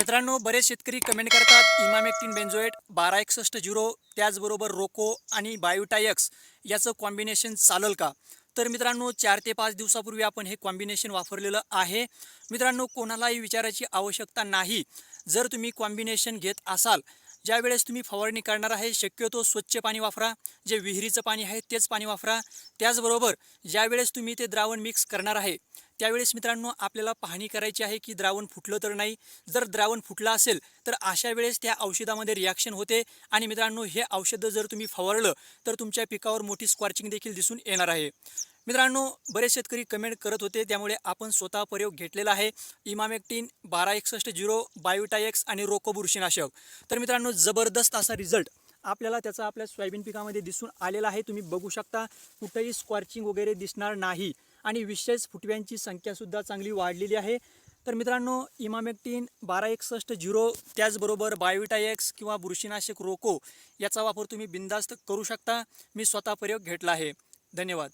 मित्रांनो बरेच शेतकरी कमेंट करतात इमामेक्टिन बेंजोएट बारा एकसष्ट झिरो त्याचबरोबर रोको आणि बायोटायक्स याचं कॉम्बिनेशन चालेल का? तर मित्रांनो चार ते पाच दिवसापूर्वी आपण हे कॉम्बिनेशन वापरलेलं आहे. मित्रांनो कोणालाही विचारायची आवश्यकता नाही. जर तुम्ही कॉम्बिनेशन घेत असाल ज्यावेळेस तुम्ही फवारणी करणार आहे शक्यतो स्वच्छ पाणी वापरा जे विहिरीचं पाणी आहे तेच पाणी वापरा. त्याचबरोबर ज्यावेळेस तुम्ही ते द्रावण मिक्स करणार आहे त्यावेळेस मित्रांनो आपल्याला पाहणी करायची आहे की द्रावण फुटलं तर नाही. जर द्रावण फुटलं असेल तर अशा वेळेस त्या औषधामध्ये रिॲक्शन होते. आणि मित्रांनो हे औषधं जर तुम्ही फवारलं तर तुमच्या पिकावर मोठी स्कॉर्चिंग देखील दिसून येणार आहे. मित्रांनो बरेच शेतकरी कमेंट करत होते. त्यामुळे आपण स्वतः प्रयोग घेतलेला आहे. इमामेक्टिन बारा एकसष्ट झिरो बायोटायक्स आणि रोको बुरशीनाशक. तर मित्रांनो जबरदस्त असा रिझल्ट आपल्याला त्याचा आपल्या सोयाबीन पिकामध्ये दिसून आलेला आहे. तुम्ही बघू शकता कुठंही स्कॉर्चिंग वगैरे दिसणार नाही. आणि विशेष फुटव्यांची संख्यासुद्धा चांगली वाढलेली आहे. तर मित्रांनो इमामेक्टिन बारा एकसष्ट झिरो त्याचबरोबर बायोटायक्स किंवा बुरशीनाशक रोको याचा वापर तुम्ही बिंदास्त करू शकता. मी स्वतः प्रयोग घेतला आहे. धन्यवाद.